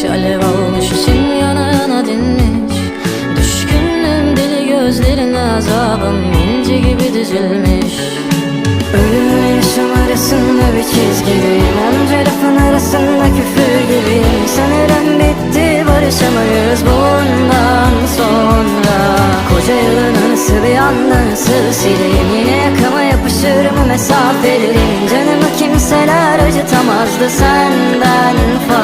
ateş alev almış içim yana dinmiş. Düşkünüm deli gözlerin azabım inci gibi düzülmüş Ölümle yaşam arasında bir çizgideyim Onca lafın arasında küfür gibiyim. Sanırım bitti barışamayız bundan sonra. Koca yılın anısı bir anda nasıl sileyim? Yine yakama yapışırım mesafelerin Canımı kimseler acıtamazdı senden fazla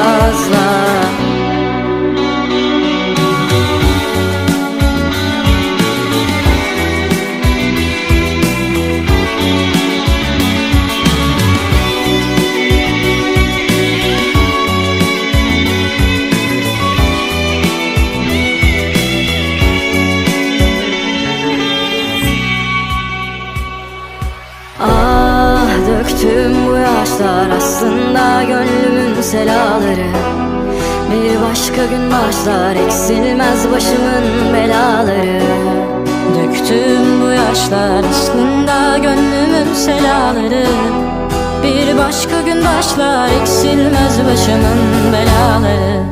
Döktüm bu yaşlar aslında gönlümün selaları. Bir başka gün başlar eksilmez başımın belaları. Döktüm bu yaşlar aslında gönlümün selaları. Bir başka gün başlar eksilmez başımın belaları.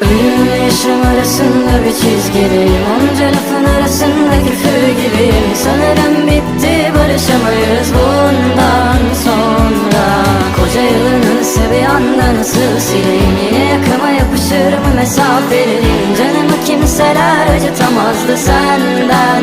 Ölümle yaşam arasında bir çizgideyim. Onca lafın arasında küfür gibiyim. Sanırım bitti barışamayız bundan sonra. Koca yılın anısı bir anda nasıl sileyim Yine yakama yapışır mı mesafelerin Canımı kimseler acıtamazdı senden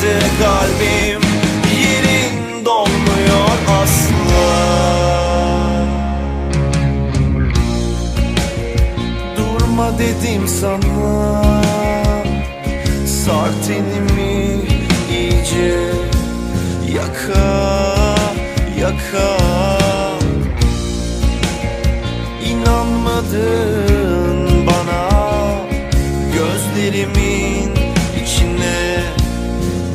Açılmadı kalbim Yerin dolmuyor asla. Durma dedim sana Sar tenimi iyice Yaka yaka. İnanmadın bana Gözlerimin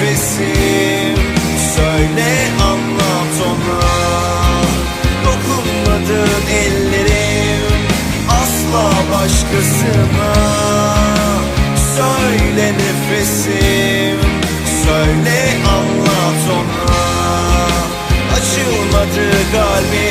nefesim. Söyle anlat ona. Dokunmadın ellerim Asla başkasına. Söyle nefesim. Söyle anlat ona. Açılmadı kalbim